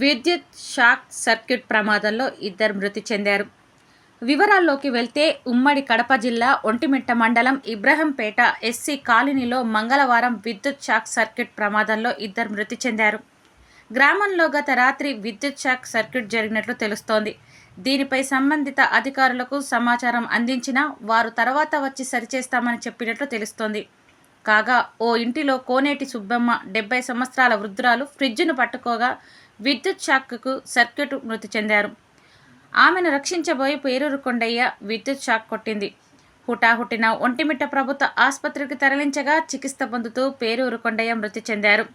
విద్యుత్ shock circuit ప్రమాదంలో ఇద్దరు మృతి చెందారు. వివరాల్లోకి వెళ్తే ఉమ్మడి కడప జిల్లా ఒంటిమిట్ట మండలం ఇబ్రహంపేట ఎస్సీ కాలనీలో మంగళవారం విద్యుత్ షాక్ సర్క్యూట్ ప్రమాదంలో ఇద్దరు మృతి చెందారు. గ్రామంలో గత రాత్రి విద్యుత్ షాక్ సర్క్యూట్ జరిగినట్లు తెలుస్తోంది. దీనిపై సంబంధిత అధికారులకు సమాచారం అందించినా వారు తర్వాత వచ్చి సరిచేస్తామని చెప్పినట్లు తెలుస్తోంది. కాగా ఓ ఇంటిలో కోనేటి సుబ్బమ్మ డెబ్బై సంవత్సరాల వృద్ధురాలు ఫ్రిడ్జ్ను పట్టుకోగా విద్యుత్ షాక్కు సర్క్యూట్ మృతి చెందారు. ఆమెను రక్షించబోయి పేరూరు కొండయ్య విద్యుత్ షాక్ కొట్టింది. హుటాహుటిన ఒంటిమిట్ట ప్రభుత్వ ఆసుపత్రికి తరలించగా చికిత్స పొందుతూ పేరూరు కొండయ్య మృతి చెందారు.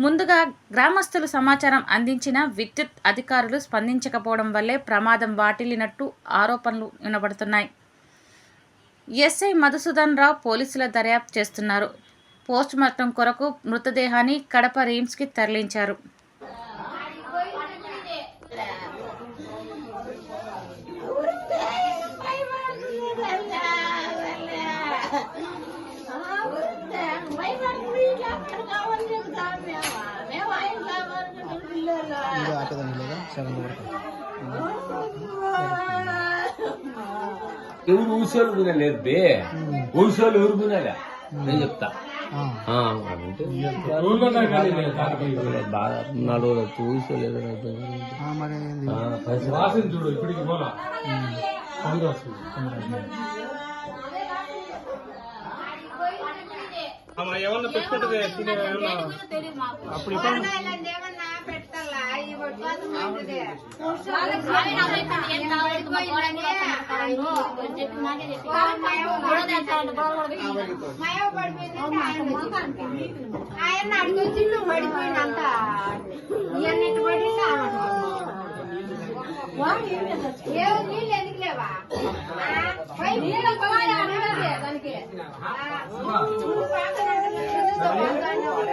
ముందుగా గ్రామస్తులు సమాచారం అందించిన విద్యుత్ అధికారులు స్పందించకపోవడం వల్లే ప్రమాదం వాటిల్లినట్టు ఆరోపణలు వినబడుతున్నాయి. ఎస్ఐ మధుసూదన్ రావు పోలీసుల దర్యాప్తు చేస్తున్నారు. పోస్టుమార్టం కొరకు మృతదేహాన్ని కడప రీమ్స్కి తరలించారు. ఇది ఆపేదాన్ని లేదా సగం వరకు ఎవరు ఊసోళ్ళు వినలేదు బే ఊసోళ్ళు ఎవరు వినాలా నేను చెప్తా నాలుగు? ఆ, పైసలు. చూడు ఇప్పటికి పోలా. వస్తుంది ఏమన్నా పెట్టుకుంటుంది? అప్పుడు ఆయన అడిగొచ్చి నువ్వు పడిపోయినంత. ఇవన్నీ పడి ఏ నీళ్ళు ఎందుకు లేవా? దానికి. 原罪じゃ。